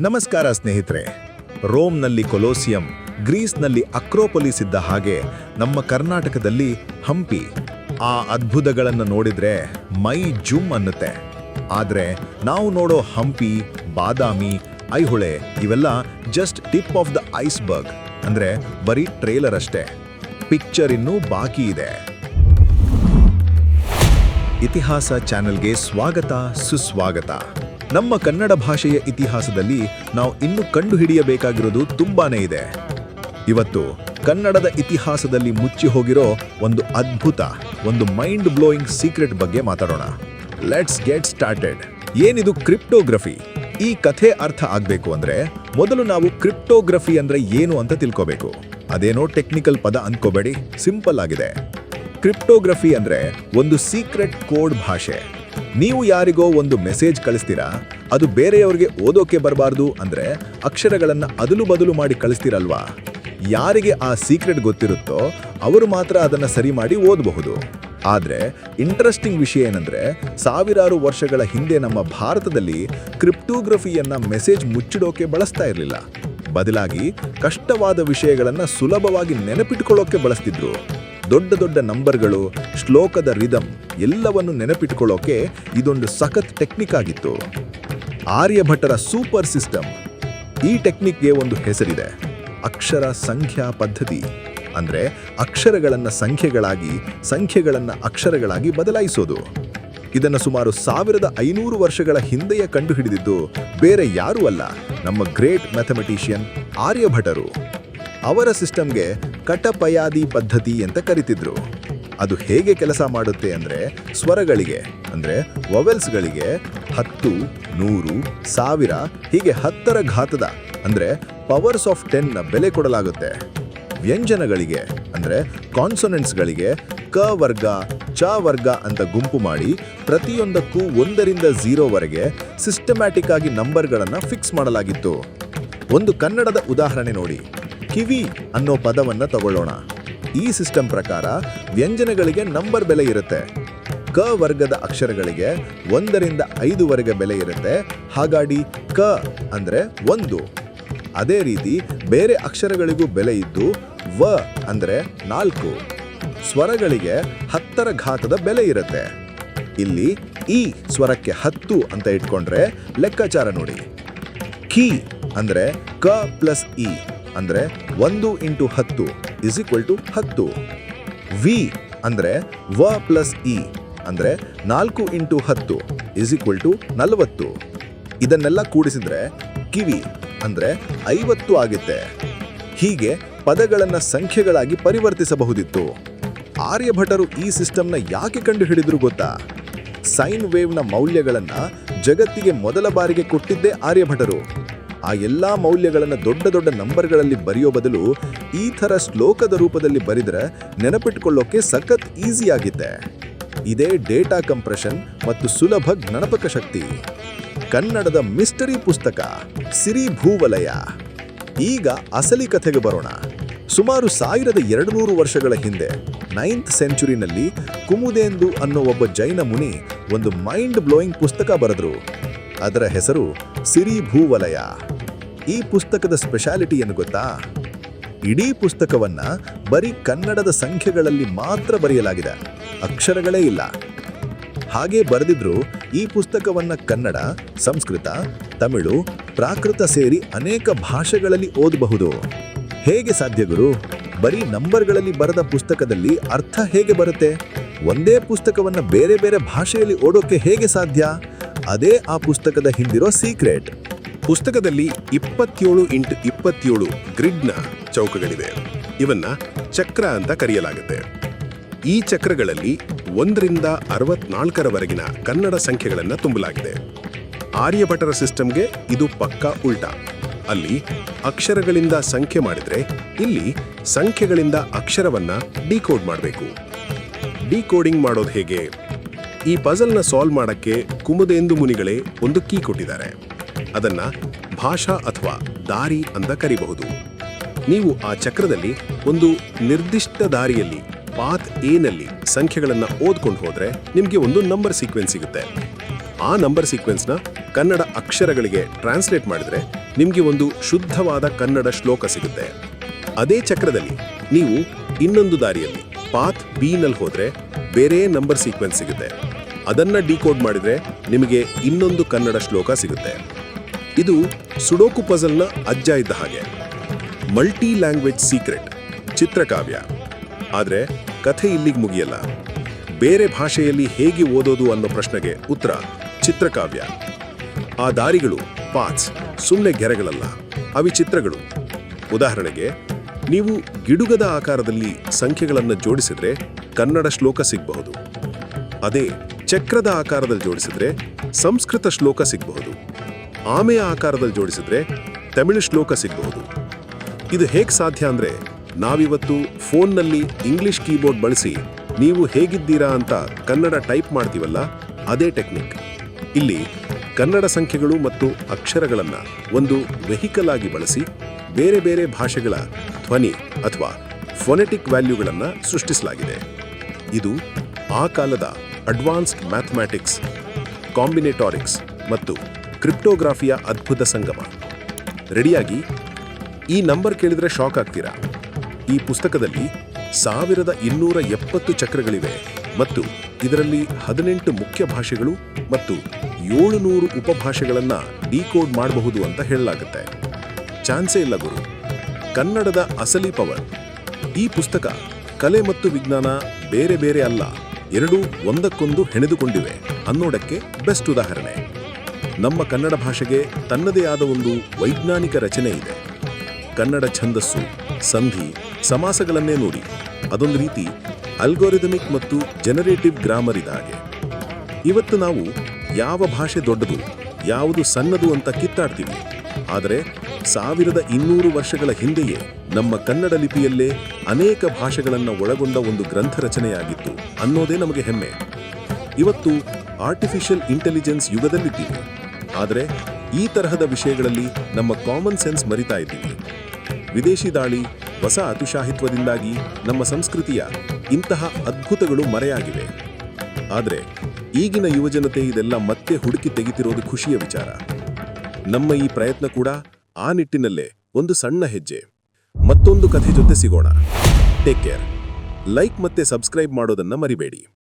ನಮಸ್ಕಾರ ಸ್ನೇಹಿತರೆ. ರೋಮ್ನಲ್ಲಿ ಕೊಲೋಸಿಯಂ, ಗ್ರೀಸ್ನಲ್ಲಿ ಅಕ್ರೋಪೊಲಿಸ್ ಇದ್ದ ಹಾಗೆ ನಮ್ಮ ಕರ್ನಾಟಕದಲ್ಲಿ ಹಂಪಿ. ಆ ಅದ್ಭುತಗಳನ್ನು ನೋಡಿದ್ರೆ ಮೈ ಜುಮ್ ಅನ್ನುತ್ತೆ. ಆದರೆ ನಾವು ನೋಡೋ ಹಂಪಿ, ಬಾದಾಮಿ, ಐಹೊಳೆ ಇವೆಲ್ಲ just tip of the iceberg ಅಂದ್ರೆ ಬರೀ ಟ್ರೇಲರ್ ಅಷ್ಟೇ. ಪಿಕ್ಚರ್ ಇನ್ನೂ ಬಾಕಿ ಇದೆ. ಇತಿಹಾಸ ಚಾನೆಲ್ಗೆ ಸ್ವಾಗತ, ಸುಸ್ವಾಗತ. ನಮ್ಮ ಕನ್ನಡ ಭಾಷೆಯ ಇತಿಹಾಸದಲ್ಲಿ ನಾವು ಇನ್ನು ಕಂಡುಹಿಡಿಯಬೇಕಾಗಿರೋದು ತುಂಬಾನೇ ಇದೆ. ಇವತ್ತು ಕನ್ನಡದ ಇತಿಹಾಸದಲ್ಲಿ ಮುಚ್ಚಿ ಹೋಗಿರೋ ಒಂದು ಅದ್ಭುತ, ಒಂದು ಮೈಂಡ್ ಬ್ಲೋಯಿಂಗ್ ಸೀಕ್ರೆಟ್ ಬಗ್ಗೆ ಮಾತಾಡೋಣ. ಲೆಟ್ಸ್ ಗೆಟ್ ಸ್ಟಾರ್ಟೆಡ್ ಏನಿದು ಕ್ರಿಪ್ಟೋಗ್ರಫಿ ಈ ಕಥೆ ಅರ್ಥ ಆಗ್ಬೇಕು ಅಂದ್ರೆ ಮೊದಲು ನಾವು ಕ್ರಿಪ್ಟೋಗ್ರಫಿ ಅಂದ್ರೆ ಏನು ಅಂತ ತಿಳ್ಕೋಬೇಕು. ಅದೇನೋ ಟೆಕ್ನಿಕಲ್ ಪದ ಅನ್ಕೋಬೇಡಿ ಸಿಂಪಲ್ ಆಗಿದೆ. ಕ್ರಿಪ್ಟೋಗ್ರಫಿ ಅಂದ್ರೆ ಒಂದು ಸೀಕ್ರೆಟ್ ಕೋಡ್ ಭಾಷೆ. ನೀವು ಯಾರಿಗೋ ಒಂದು ಮೆಸೇಜ್ ಕಳಿಸ್ತೀರಾ? ಅದು ಬೇರೆಯವ್ರಿಗೆ ಓದೋಕೆ ಬರಬಾರ್ದು ಅಂದ್ರೆ ಅಕ್ಷರಗಳನ್ನು ಅದಲು ಬದಲು ಮಾಡಿ ಕಳಿಸ್ತೀರಲ್ವಾ? ಯಾರಿಗೆ ಆ ಸೀಕ್ರೆಟ್ ಗೊತ್ತಿರುತ್ತೋ ಅವರು ಮಾತ್ರ ಅದನ್ನು ಸರಿ ಮಾಡಿ ಓದಬಹುದು. ಆದರೆ ಇಂಟ್ರೆಸ್ಟಿಂಗ್ ವಿಷಯ ಏನಂದರೆ ಸಾವಿರಾರು ವರ್ಷಗಳ ಹಿಂದೆ ನಮ್ಮ ಭಾರತದಲ್ಲಿ ಕ್ರಿಪ್ಟೋಗ್ರಫಿಯನ್ನು ಮೆಸೇಜ್ ಮುಚ್ಚಿಡೋಕೆ ಬಳಸ್ತಾ ಇರಲಿಲ್ಲ. ಬದಲಾಗಿ ಕಷ್ಟವಾದ ವಿಷಯಗಳನ್ನು ಸುಲಭವಾಗಿ ನೆನಪಿಟ್ಕೊಳ್ಳೋಕೆ ಬಳಸ್ತಿದ್ರು. ದೊಡ್ಡ ದೊಡ್ಡ ನಂಬರ್ಗಳು, ಶ್ಲೋಕದ ರಿದಮ್ ಎಲ್ಲವನ್ನು ನೆನಪಿಟ್ಕೊಳ್ಳೋಕೆ ಇದೊಂದು ಸಖತ್ ಟೆಕ್ನಿಕ್ ಆಗಿತ್ತು. ಆರ್ಯಭಟರ ಸೂಪರ್ ಸಿಸ್ಟಮ್. ಈ ಟೆಕ್ನಿಕ್ಗೆ ಒಂದು ಹೆಸರಿದೆ. ಅಕ್ಷರ ಸಂಖ್ಯಾ ಪದ್ಧತಿ. ಅಂದ್ರೆ ಅಕ್ಷರಗಳನ್ನು ಸಂಖ್ಯೆಗಳಾಗಿ, ಸಂಖ್ಯೆಗಳನ್ನು ಅಕ್ಷರಗಳಾಗಿ ಬದಲಾಯಿಸೋದು. ಇದನ್ನು ಸುಮಾರು ಸಾವಿರದ ಐನೂರು ವರ್ಷಗಳ ಹಿಂದೆಯೇ ಕಂಡುಹಿಡಿದಿದ್ದು ಬೇರೆ ಯಾರೂ ಅಲ್ಲ, ನಮ್ಮ ಗ್ರೇಟ್ ಮ್ಯಾಥಮೆಟಿಷಿಯನ್ ಆರ್ಯಭಟರು. ಅವರ ಸಿಸ್ಟಮ್ಗೆ ಕಟಪಯಾದಿ ಪದ್ಧತಿ ಅಂತ ಕರಿತಿದ್ರು. ಅದು ಹೇಗೆ ಕೆಲಸ ಮಾಡುತ್ತೆ ಅಂದರೆ ಸ್ವರಗಳಿಗೆ, ಅಂದರೆ ವವೆಲ್ಸ್ಗಳಿಗೆ ಹತ್ತು, ನೂರು, ಸಾವಿರ, ಹೀಗೆ ಹತ್ತರ ಘಾತದ, ಅಂದರೆ ಪವರ್ಸ್ ಆಫ್ ಟೆನ್ನ ಬೆಲೆ ಕೊಡಲಾಗುತ್ತೆ. ವ್ಯಂಜನಗಳಿಗೆ, ಅಂದರೆ ಕಾನ್ಸೊನೆಂಟ್ಸ್ಗಳಿಗೆ ಕ ವರ್ಗ, ಚ ವರ್ಗ ಅಂತ ಗುಂಪು ಮಾಡಿ ಪ್ರತಿಯೊಂದಕ್ಕೂ ಒಂದರಿಂದ ಝೀರೋವರೆಗೆ ಸಿಸ್ಟಮ್ಯಾಟಿಕ್ ಆಗಿ ನಂಬರ್ಗಳನ್ನು ಫಿಕ್ಸ್ ಮಾಡಲಾಗಿತ್ತು. ಒಂದು ಕನ್ನಡದ ಉದಾಹರಣೆ ನೋಡಿ. ಕಿವಿ ಅನ್ನೋ ಪದವನ್ನು ತಗೊಳ್ಳೋಣ. ಈ ಸಿಸ್ಟಮ್ ಪ್ರಕಾರ ವ್ಯಂಜನಗಳಿಗೆ ನಂಬರ್ ಬೆಲೆ ಇರುತ್ತೆ. ಕ ವರ್ಗದ ಅಕ್ಷರಗಳಿಗೆ ಒಂದರಿಂದ ವರ್ಗ ಬೆಲೆ ಇರುತ್ತೆ. ಹಾಗಾಡಿ ಕ ಅಂದರೆ ಒಂದು. ಅದೇ ರೀತಿ ಬೇರೆ ಅಕ್ಷರಗಳಿಗೂ ಬೆಲೆ ಇದ್ದು ವ ಅಂದರೆ ನಾಲ್ಕು. ಸ್ವರಗಳಿಗೆ ಹತ್ತರ ಘಾತದ ಬೆಲೆ ಇರುತ್ತೆ. ಇಲ್ಲಿ ಈ ಸ್ವರಕ್ಕೆ ಹತ್ತು ಅಂತ ಇಟ್ಕೊಂಡ್ರೆ ಲೆಕ್ಕಾಚಾರ ನೋಡಿ. ಕಿ ಅಂದರೆ ಕ ಪ್ಲಸ್ ಇ. ಅಂದ್ರೆ ಒಂದು ಇಂಟು ಹತ್ತು ಇಸ್ ಈಕ್ವಲ್ ಟು ಹತ್ತು. ವಿ ಅಂದ್ರೆ ವ ಪ್ಲಸ್ ಇ ಅಂದ್ರೆ ನಾಲ್ಕು ಇಂಟು ಹತ್ತು ಇಸ್ ಈಕ್ವಲ್ ಟು ನಲವತ್ತು. ಇದನ್ನೆಲ್ಲ ಕೂಡಿಸಿದ್ರೆ ಕಿವಿ ಅಂದ್ರೆ ಐವತ್ತು ಆಗುತ್ತೆ. ಹೀಗೆ ಪದಗಳನ್ನ ಸಂಖ್ಯೆಗಳಾಗಿ ಪರಿವರ್ತಿಸಬಹುದಿತ್ತು. ಆರ್ಯಭಟರು ಈ ಸಿಸ್ಟಮ್ನ ಯಾಕೆ ಕಂಡುಹಿಡಿದ್ರು ಗೊತ್ತಾ? ಸೈನ್ ವೇವ್ನ ಮೌಲ್ಯಗಳನ್ನ ಜಗತ್ತಿಗೆ ಮೊದಲ ಬಾರಿಗೆ ಕೊಟ್ಟಿದ್ದೇ ಆರ್ಯಭಟರು. ಆ ಎಲ್ಲ ಮೌಲ್ಯಗಳನ್ನು ದೊಡ್ಡ ದೊಡ್ಡ ನಂಬರ್ಗಳಲ್ಲಿ ಬರೆಯೋ ಬದಲು ಈ ಥರ ಶ್ಲೋಕದ ರೂಪದಲ್ಲಿ ಬರೆದ್ರೆ ನೆನಪಿಟ್ಕೊಳ್ಳೋಕೆ ಸಖತ್ ಈಸಿ ಆಗಿತ್ತೆ ಇದೇ ಡೇಟಾ ಕಂಪ್ರೆಷನ್ ಮತ್ತು ಸುಲಭ ಜ್ಞಾಪಕ ಶಕ್ತಿ. ಕನ್ನಡದ ಮಿಸ್ಟರಿ ಪುಸ್ತಕ, ಸಿರಿ ಭೂವಲಯ. ಈಗ ಅಸಲಿ ಕಥೆಗೆ ಬರೋಣ. ಸುಮಾರು ಸಾವಿರದ ಎರಡು ನೂರು ವರ್ಷಗಳ ಹಿಂದೆ, ನೈನ್ತ್ ಸೆಂಚುರಿನಲ್ಲಿ ಕುಮುದೇಂದು ಅನ್ನೋ ಒಬ್ಬ ಜೈನ ಮುನಿ ಒಂದು ಮೈಂಡ್ ಬ್ಲೋಯಿಂಗ್ ಪುಸ್ತಕ ಬರೆದ್ರು. ಅದರ ಹೆಸರು ಸಿರಿ ಭೂವಲಯ. ಈ ಪುಸ್ತಕದ ಸ್ಪೆಷಾಲಿಟಿ ಏನು ಗೊತ್ತಾ? ಇಡೀ ಪುಸ್ತಕವನ್ನ ಬರೀ ಕನ್ನಡದ ಸಂಖ್ಯೆಗಳಲ್ಲಿ ಮಾತ್ರ ಬರೆಯಲಾಗಿದೆ. ಅಕ್ಷರಗಳೇ ಇಲ್ಲ. ಹಾಗೆ ಬರೆದಿದ್ರು ಈ ಪುಸ್ತಕವನ್ನ ಕನ್ನಡ, ಸಂಸ್ಕೃತ, ತಮಿಳು, ಪ್ರಾಕೃತ ಸೇರಿ ಅನೇಕ ಭಾಷೆಗಳಲ್ಲಿ ಓದಬಹುದು. ಹೇಗೆ ಸಾಧ್ಯ ಗುರು? ಬರೀ ನಂಬರ್ಗಳಲ್ಲಿ ಬರೆದ ಪುಸ್ತಕದಲ್ಲಿ ಅರ್ಥ ಹೇಗೆ ಬರುತ್ತೆ? ಒಂದೇ ಪುಸ್ತಕವನ್ನ ಬೇರೆ ಬೇರೆ ಭಾಷೆಯಲ್ಲಿ ಓಡೋಕೆ ಹೇಗೆ ಸಾಧ್ಯ? ಅದೇ ಆ ಪುಸ್ತಕದ ಹಿಂದಿರೋ ಸೀಕ್ರೆಟ್. ಪುಸ್ತಕದಲ್ಲಿ ಇಪ್ಪತ್ತೇಳು ಇಂಟು ಇಪ್ಪತ್ತೇಳು ಗ್ರಿಡ್ನ ಚೌಕಗಳಿವೆ. ಇವನ್ನ ಚಕ್ರ ಅಂತ ಕರೆಯಲಾಗುತ್ತೆ. ಈ ಚಕ್ರಗಳಲ್ಲಿ ಒಂದರಿಂದ ಅರವತ್ನಾಲ್ಕರವರೆಗಿನ ಕನ್ನಡ ಸಂಖ್ಯೆಗಳನ್ನು ತುಂಬಲಾಗಿದೆ. ಆರ್ಯಭಟರ ಸಿಸ್ಟಮ್ಗೆ ಇದು ಪಕ್ಕಾ ಉಲ್ಟಾ. ಅಲ್ಲಿ ಅಕ್ಷರಗಳಿಂದ ಸಂಖ್ಯೆ ಮಾಡಿದರೆ ಇಲ್ಲಿ ಸಂಖ್ಯೆಗಳಿಂದ ಅಕ್ಷರವನ್ನು ಡಿಕೋಡ್ ಮಾಡಬೇಕು. ಡಿಕೋಡಿಂಗ್ ಮಾಡೋದು ಹೇಗೆ? ಈ ಪಜಲ್ನ ಸಾಲ್ವ್ ಮಾಡಕ್ಕೆ ಕುಮುದೇಂದು ಮುನಿಗಳೇ ಒಂದು ಕೀ ಕೊಟ್ಟಿದ್ದಾರೆ. ಅದನ್ನ ಭಾಷಾ ಅಥವಾ ದಾರಿ ಅಂತ ಕರಿಬಹುದು. ನೀವು ಆ ಚಕ್ರದಲ್ಲಿ ಒಂದು ನಿರ್ದಿಷ್ಟ ದಾರಿಯಲ್ಲಿ ಪಾತ್ ಏನಲ್ಲಿ ಸಂಖ್ಯೆಗಳನ್ನು ಓದ್ಕೊಂಡು ಹೋದ್ರೆ ನಿಮಗೆ ಒಂದು ನಂಬರ್ ಸೀಕ್ವೆನ್ಸ್ ಸಿಗುತ್ತೆ. ಆ ನಂಬರ್ ಸೀಕ್ವೆನ್ಸ್ನ ಕನ್ನಡ ಅಕ್ಷರಗಳಿಗೆ ಟ್ರಾನ್ಸ್ಲೇಟ್ ಮಾಡಿದ್ರೆ ನಿಮಗೆ ಒಂದು ಶುದ್ಧವಾದ ಕನ್ನಡ ಶ್ಲೋಕ ಸಿಗುತ್ತೆ. ಅದೇ ಚಕ್ರದಲ್ಲಿ ನೀವು ಇನ್ನೊಂದು ದಾರಿಯಲ್ಲಿ ಪಾತ್ ಬಿ ನಲ್ಲಿ ಹೋದ್ರೆ ಬೇರೆ ನಂಬರ್ ಸೀಕ್ವೆನ್ಸ್ ಸಿಗುತ್ತೆ. ಅದನ್ನ ಡಿಕೋಡ್ ಮಾಡಿದ್ರೆ ನಿಮಗೆ ಇನ್ನೊಂದು ಕನ್ನಡ ಶ್ಲೋಕ ಸಿಗುತ್ತೆ. ಇದು ಸುಡೋಕು ಪಜಲ್ನ ಅಜ್ಜ ಇದ್ದ ಹಾಗೆ. ಮಲ್ಟಿ ಲ್ಯಾಂಗ್ವೇಜ್ ಸೀಕ್ರೆಟ್, ಚಿತ್ರಕಾವ್ಯ. ಆದರೆ ಕಥೆ ಇಲ್ಲಿಗೆ ಮುಗಿಯಲ್ಲ. ಬೇರೆ ಭಾಷೆಯಲ್ಲಿ ಹೇಗೆ ಓದೋದು ಅನ್ನೋ ಪ್ರಶ್ನೆಗೆ ಉತ್ತರ ಚಿತ್ರಕಾವ್ಯ. ಆ ದಾರಿಗಳು ಪಾಚ್ ಸುಮ್ಮನೆ ಗೆರೆಗಳಲ್ಲ ಅವಿ ಚಿತ್ರಗಳು ಉದಾಹರಣೆಗೆ ನೀವು ಗಿಡುಗದ ಆಕಾರದಲ್ಲಿ ಸಂಖ್ಯೆಗಳನ್ನು ಜೋಡಿಸಿದ್ರೆ ಕನ್ನಡ ಶ್ಲೋಕ ಸಿಗಬಹುದು. ಅದೇ ಚಕ್ರದ ಆಕಾರದಲ್ಲಿ ಜೋಡಿಸಿದ್ರೆ ಸಂಸ್ಕೃತ ಶ್ಲೋಕ ಸಿಗಬಹುದು. ಆಮೆಯ ಆಕಾರದಲ್ಲಿ ಜೋಡಿಸಿದ್ರೆ ತಮಿಳು ಶ್ಲೋಕ ಸಿಗಬಹುದು. ಇದು ಹೇಗೆ ಸಾಧ್ಯ ಅಂದ್ರೆ ನಾವಿವತ್ತು ಫೋನ್ನಲ್ಲಿ ಇಂಗ್ಲಿಷ್ ಕೀಬೋರ್ಡ್ ಬಳಸಿ ನೀವು ಹೇಗಿದ್ದೀರಾ ಅಂತ ಕನ್ನಡ ಟೈಪ್ ಮಾಡ್ತೀವಲ್ಲ ಅದೇ ಟೆಕ್ನಿಕ್. ಇಲ್ಲಿ ಕನ್ನಡ ಸಂಖ್ಯೆಗಳು ಮತ್ತು ಅಕ್ಷರಗಳನ್ನು ಒಂದು ವೆಹಿಕಲ್ ಆಗಿ ಬಳಸಿ ಬೇರೆ ಬೇರೆ ಭಾಷೆಗಳ ಧ್ವನಿ ಅಥವಾ ಫೊನೆಟಿಕ್ ವ್ಯಾಲ್ಯೂಗಳನ್ನು ಸೃಷ್ಟಿಸಲಾಗಿದೆ. ಇದು ಆ ಕಾಲದ ಅಡ್ವಾನ್ಸ್ಡ್ ಮ್ಯಾಥಮ್ಯಾಟಿಕ್ಸ್ ಕಾಂಬಿನೇಟಾರಿಕ್ಸ್ ಮತ್ತು ಕ್ರಿಪ್ಟೋಗ್ರಾಫಿಯ ಅದ್ಭುತ ಸಂಗಮ. ರೆಡಿಯಾಗಿ ಈ ನಂಬರ್ ಕೇಳಿದರೆ ಶಾಕ್ ಆಗ್ತೀರಾ? ಈ ಪುಸ್ತಕದಲ್ಲಿ ಸಾವಿರದ ಇನ್ನೂರ ಎಪ್ಪತ್ತು ಚಕ್ರಗಳಿವೆ ಮತ್ತು ಇದರಲ್ಲಿ ಹದಿನೆಂಟು ಮುಖ್ಯ ಭಾಷೆಗಳು ಮತ್ತು ಏಳುನೂರು ಉಪಭಾಷೆಗಳನ್ನು ಡಿಕೋಡ್ ಮಾಡಬಹುದು ಅಂತ ಹೇಳಲಾಗುತ್ತೆ. ಚಾನ್ಸೇ ಇಲ್ಲ ಗುರು. ಕನ್ನಡದ ಅಸಲಿ ಪವರ್ ಈ ಪುಸ್ತಕ ಕಲೆ ಮತ್ತು ವಿಜ್ಞಾನ ಬೇರೆ ಬೇರೆ ಅಲ್ಲ, ಎರಡೂ ಒಂದಕ್ಕೊಂದು ಹೆಣೆದುಕೊಂಡಿವೆ. ಅನ್ನೋಡಕ್ಕೆ ಬೆಸ್ಟ್ ಉದಾಹರಣೆ. ನಮ್ಮ ಕನ್ನಡ ಭಾಷೆಗೆ ತನ್ನದೇ ಆದ ಒಂದು ವೈಜ್ಞಾನಿಕ ರಚನೆ ಇದೆ. ಕನ್ನಡ ಛಂದಸ್ಸು, ಸಂಧಿ, ಸಮಾಸಗಳನ್ನೇ ನೋಡಿ. ಅದೊಂದು ರೀತಿ ಅಲ್ಗೋರಿದಮಿಕ್ ಮತ್ತು ಜನರೇಟಿವ್ ಗ್ರಾಮರ್ ಇದ್ದ ಹಾಗೆ. ಇವತ್ತು ನಾವು ಯಾವ ಭಾಷೆ ದೊಡ್ಡದು, ಯಾವುದು ಸಣ್ಣದು ಅಂತ ಕಿತ್ತಾಡ್ತೀವಿ. ಆದರೆ ಸಾವಿರದ ಇನ್ನೂರು ವರ್ಷಗಳ ಹಿಂದೆಯೇ ನಮ್ಮ ಕನ್ನಡ ಲಿಪಿಯಲ್ಲೇ ಅನೇಕ ಭಾಷೆಗಳನ್ನು ಒಳಗೊಂಡ ಒಂದು ಗ್ರಂಥ ರಚನೆಯಾಗಿತ್ತು ಅನ್ನೋದೇ ನಮಗೆ ಹೆಮ್ಮೆ. ಇವತ್ತು ಆರ್ಟಿಫಿಷಿಯಲ್ ಇಂಟೆಲಿಜೆನ್ಸ್ ಯುಗದಲ್ಲಿದ್ದೀವಿ. ಆದರೆ ಈ ತರಹದ ವಿಷಯಗಳಲ್ಲಿ ನಮ್ಮ ಕಾಮನ್ ಸೆನ್ಸ್ ಮರಿತಾ ಇದ್ದೀವಿ. ವಿದೇಶಿ ದಾಳಿ, ಹೊಸ ಅತಿಶಾಹಿತ್ವದಿಂದಾಗಿ ನಮ್ಮ ಸಂಸ್ಕೃತಿಯ ಇಂತಹ ಅದ್ಭುತಗಳು ಮರೆಯಾಗಿವೆ. ಆದರೆ ಈಗಿನ ಯುವಜನತೆ ಇದೆಲ್ಲ ಮತ್ತೆ ಹುಡುಕಿ ತೆಗಿತಿರೋದು ಖುಷಿಯ ವಿಚಾರ. ನಮ್ಮ ಈ ಪ್ರಯತ್ನ ಕೂಡ ಆ ನಿಟ್ಟಿನಲ್ಲೇ ಒಂದು ಸಣ್ಣ ಹೆಜ್ಜೆ. ಮತ್ತೊಂದು ಕಥೆ ಜೊತೆ ಸಿಗೋಣ. ಟೇಕ್ ಕೇರ್ ಲೈಕ್ ಮತ್ತೆ ಸಬ್ಸ್ಕ್ರೈಬ್ ಮಾಡೋದನ್ನ ಮರಿಬೇಡಿ.